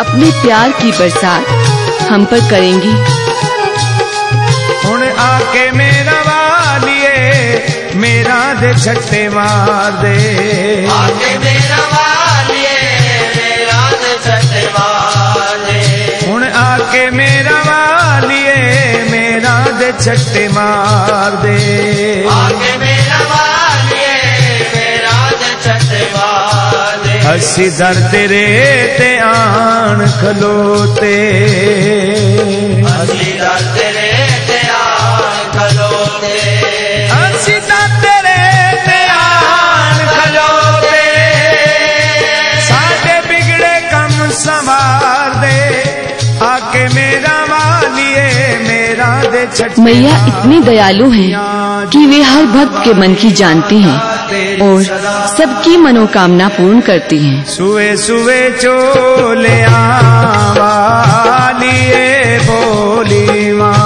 अपने प्यार की बरसात हम पर करेंगी। हूँ आके मेरा वालिए मेरा दे छट्टे मार दे। आके मेरा वालिए मेरा दे छट्टे मार दे। हूँ आके मेरा वालिए मेरा दे छट्टे मार दे। आके मेरा हसी दर्द तेरे ते आन खलोते। मैया इतनी दयालु हैं कि वे हर भक्त के मन की जानती हैं और सबकी मनोकामना पूर्ण करती हैं। सुबह सुबह चोले आवालिए बोली चोले माँ।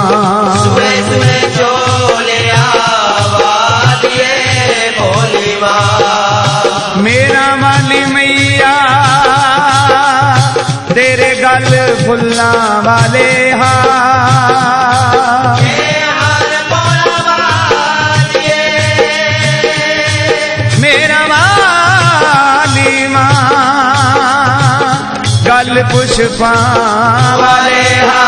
मेरा माली मैया तेरे गल फुल्ला वाले हाँ। लाल पुष्पा वाले हा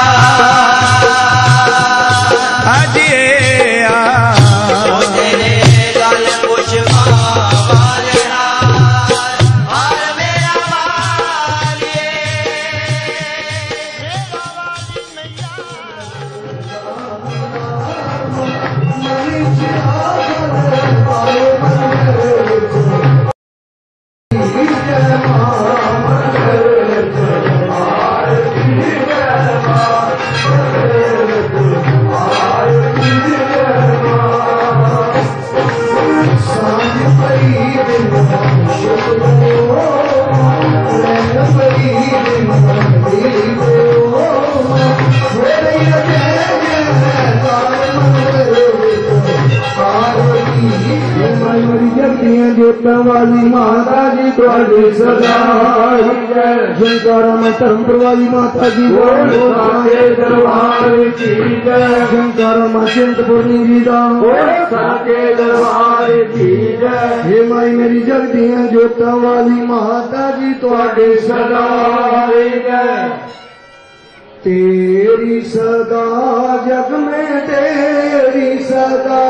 अजी संकीर्तन वाली माता जी थोड़ी सदाई जयकार मंत्र वाली माता जी जयकार मचिंत हे। माई मेरी जगदी तो है जोता वाली माता जी थोड़ी सदाई तेरी सदा जग में तेरी सदा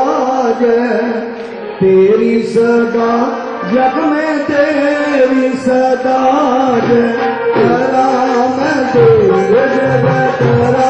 जय। तेरी सदा जग में तेरी सदा करा मैं तेरे जग करा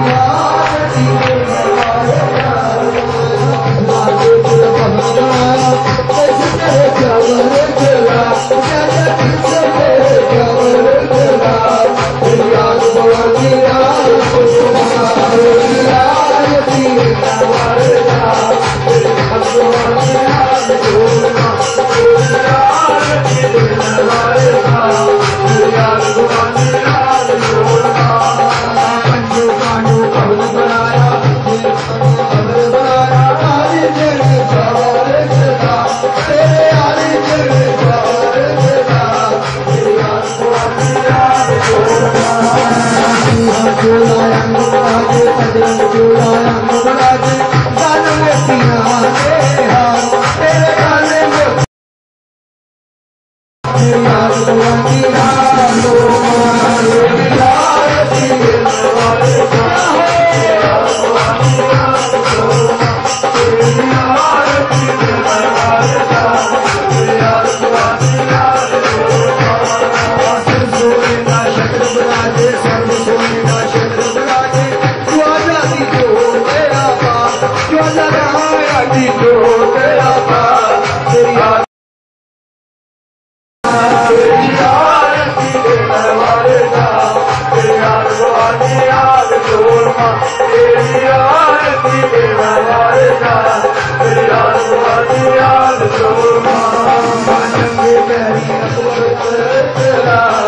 Allah. Lord. सूरत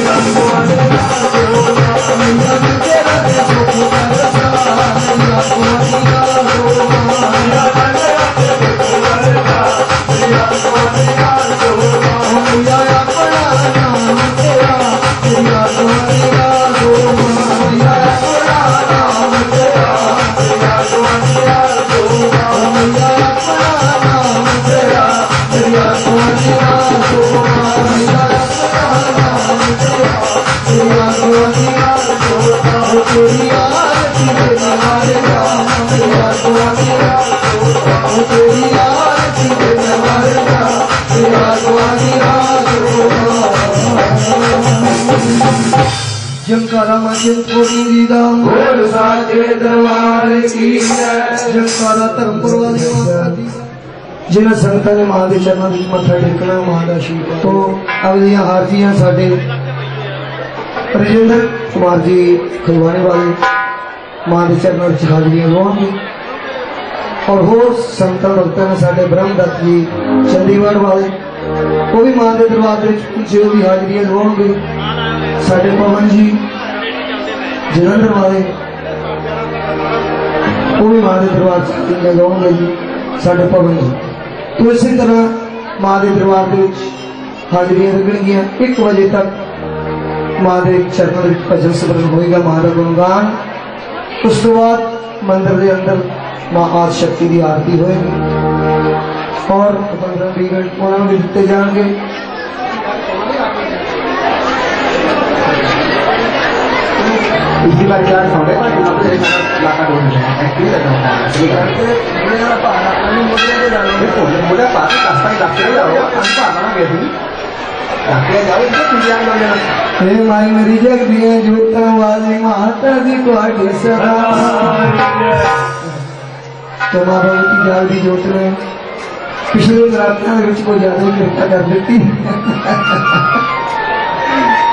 जय जंकारा धर्मपुर वाली माता दी जिन्हें संगतां ने मां के चरणों ਵਿੱਚ ਮੱਥਾ ਟੇਕਣਾ ਮਾਂ ਦਾ ਆਸ਼ੀਰਵਾਦ ਤੋਂ ਅਗਲੀਆਂ ਹਾਜ਼ਰੀਆਂ ਸਾਡੇ ਰਜਿੰਦਰ ਕੁਮਾਰ ਜੀ ਖਲਵਾਣੇ ਵਾਲੇ ਮਾਂ ਦੇ ਚਰਨਾਂ ਵਿੱਚ ਹਾਜ਼ਰੀਆਂ ਲਵਾਉਣਗੇ ਔਰ ਹੋਰ ਸੰਤਾਂ ਭਗਤਾਂ ਨੇ ਸਾਡੇ ਬ੍ਰਹਮਦੱਤ ਜੀ ਚੰਡੀਗੜ੍ਹ ਵਾਲੇ ਉਹ ਵੀ ਮਾਂ ਦੇ ਦਰਬਾਰ ਦੇ ਵਿੱਚ ਪੁੱਜੇ ਉਹ ਵੀ ਹਾਜ਼ਰੀਆਂ ਲਵਾਉਣਗੇ ਸਾਡੇ ਪਵਨ ਜੀ ਜਲੰਧਰ ਵਾਲੇ ਉਹ ਵੀ ਮਾਂ ਦੇ ਦਰਬਾਰ ਚ ਲਗਾਉਣਗੇ ਜੀ ਸਾਡੇ ਪਵਨ ਜੀ ਤੋ ਇਸੇ ਤਰ੍ਹਾਂ ਮਾਂ ਦੇ ਦਰਬਾਰ ਦੇ ਵਿੱਚ ਹਾਜ਼ਰੀਆਂ ਲੱਗਣਗੀਆਂ 1 ਵਜੇ ਤੱਕ ਮਾਂ ਦੇ ਚਰਨਾਂ ਦੇ ਵਿੱਚ ਭਜਨ ਸਿਮਰਨ ਹੋਏਗਾ ਮਾਂ ਦਾ ਗੁਣਗਾਨ ਉਸ ਤੋਂ ਬਾਅਦ ਮੰਦਿਰ ਦੇ ਅੰਦਰ ਮਾਂ ਆਦ ਸ਼ਕਤੀ ਦੀ ਆਰਤੀ ਹੋਏਗੀ ਔਰ 15 ਵੀਹ ਮਿੰਟ ਉਹਨਾਂ ਨੂੰ ਵੀ इसी बार क्या सौदे मुझे पाच तास दाखले जावं आणि पाहणार घेतली दाखले जावं इतकं तुझ्या बनलेलं हे माई रिजक दिए जुत वाली माता दी पाटी सदा तो माँ बाबू की जोत रहे पिछले रोज रात को ज़्यादा ही कृपा कर दी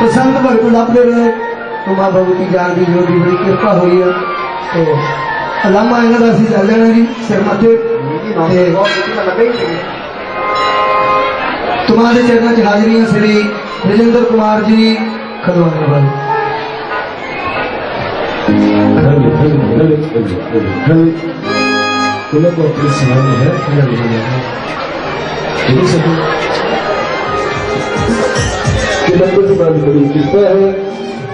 तो संत भगत आपले रहे तो माँ बाबू की जान की जो भी बड़ी कृपा हुई है। तो अलामा इन्हों का असं चल जाना जी सिर मथे तुम्हारे चरणों च हाजरी श्री राजेंद्र कुमार जी खलवाने वाले उन्हें को अपनी है है कि की बात बड़ी कृपा है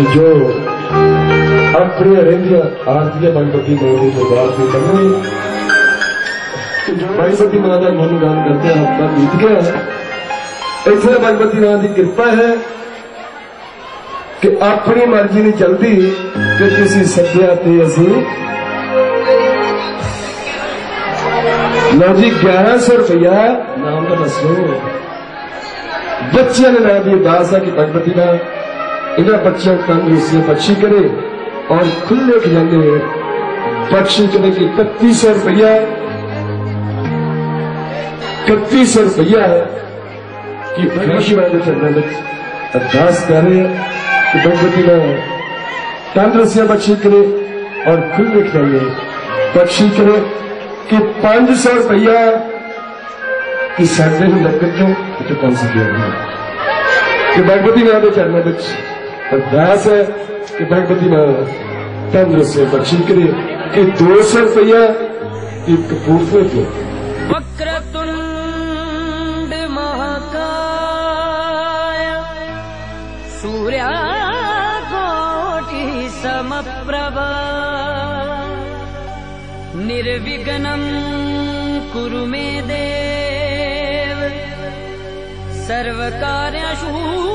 कि जो अप्रिय रेंद्र आरती बनपति मोदी तो जो द्वार से कर रही बनपति माता मनुदान करते हैं आपका बीत गया इसलिए गणपति नाथ की कृपा है कि अपनी मर्ज़ी नहीं चलती कि किसी सत्या ते असी ना जी ग्यारह सौ रुपया। नाम का मसलूम बच्चे ने ना दी अरदास है कि गणपति का इन्हें बच्चों कांग्रेस से बच्ची करे और खुले खजाने बच्ची करे की इकतीस सौ रुपया इकतीस सौ रुपया है कि खुशी वाले फर्नांडिस अरदास कर रहे कि भगवती माँ कांग्रेस से बख्शी करे और खुले खजाने बच्ची करे कि पाँच सौ रुपया कि साढ़े लगते चो तो कौन सी कि भगवती माँ के चलना में अभ्यास है कि भगवती महाराज से बख्शी के लिए कि दो सौ रुपया कि कपूरथले के वक्रतुंड महाकाय सूर्या कोटि कुरु मे देव, सर्वकार्यशू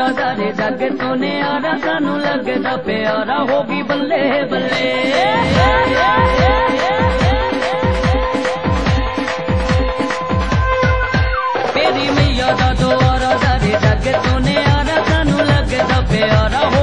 ਦੁਆਰਾ ਸਾਰੇ ਜੱਗ ਤੋਂ ਨਿਆਰਾ ਸਾਨੂੰ ਲੱਗਦਾ ਪਿਆਰਾ ਹੋ ਗਈ ਬੱਲੇ ਬੱਲੇ ਮੇਰੀ ਮਈਆ ਦਾ ਦੁਆਰਾ ਸਾਰੇ ਜੱਗ ਤੋਂ ਨਿਆਰਾ ਸਾਨੂੰ ਲੱਗਦਾ ਪਿਆਰਾ ਹੋ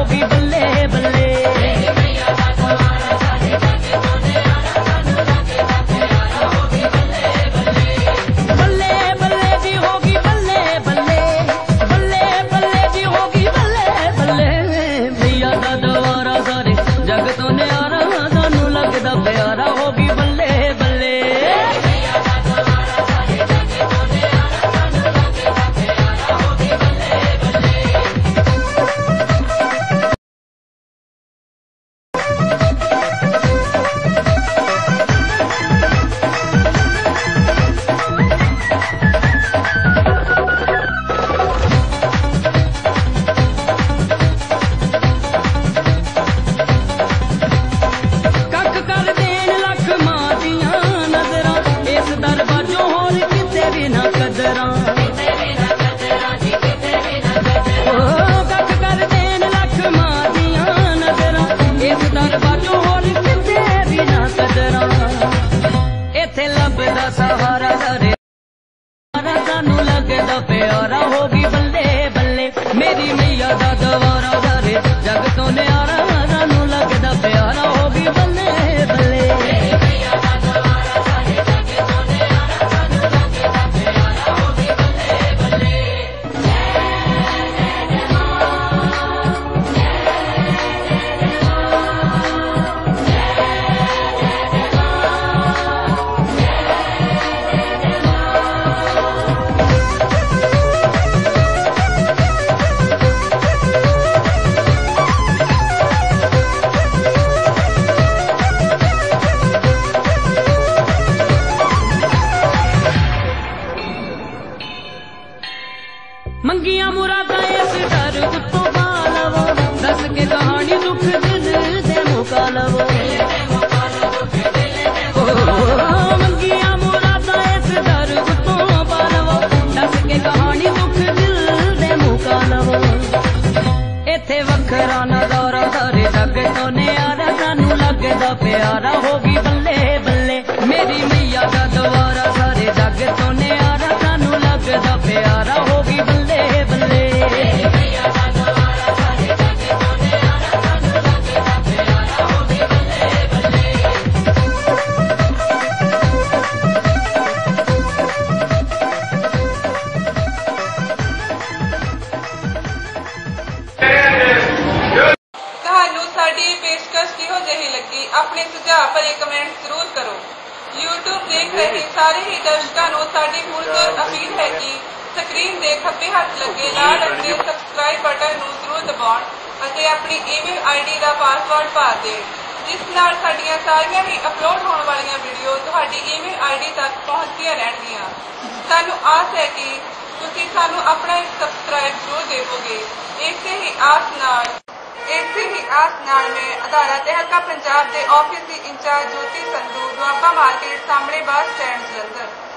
प्यारा होगी ਸਾਰੇ ਹੀ ਦਰਸ਼ਕਾਂ ਨੂੰ ਸਾਡੀ ਪੁਰਜ਼ੋਰ ਅਪੀਲ ਹੈ ਕਿ ਸਕਰੀਨ ਦੇ ਖੱਬੇ ਹੱਥ ਲੱਗੇ ਲਾਲ ਰੰਗ ਸਬਸਕ੍ਰਾਈਬ ਬਟਨ ਨੂੰ ਜ਼ਰੂਰ ਦਬਾਉਣ ਅਤੇ ਆਪਣੀ ਈਮੇਲ ਆਈਡੀ ਦਾ ਪਾਸਵਰਡ ਪਾ ਦੇਣ ਜਿਸ ਨਾਲ ਸਾਡੀਆਂ ਸਾਰੀਆਂ ਹੀ ਅਪਲੋਡ ਹੋਣ ਵਾਲੀਆਂ ਵੀਡੀਓ ਤੁਹਾਡੀ ਈਮੇਲ ਆਈਡੀ ਤੱਕ ਪਹੁੰਚਦੀਆਂ ਰਹਿਣਗੀਆਂ। ਸਾਨੂੰ ਆਸ ਹੈ ਕਿ ਤੁਸੀਂ ਸਾਨੂੰ ਆਪਣਾ ਇੱਕ ਸਬਸਕ੍ਰਾਈਬ ਜ਼ਰੂਰ ਦੇਵੋਗੇ। ਇਸੇ ਹੀ ਆਸ ਨਾਲ ਇਸੇ ਹੀ ਆਸ ਨਾਲ ਮੈਂ ਅਦਾਰਾ ਤਹਿਲਕਾ ਪੰਜਾਬ ਦੇ office the in charge Jyoti Sandhu Doaba market ਸਾਹਮਣੇ ਬੱਸ ਸਟੈਂਡ ਜਲੰਧਰ।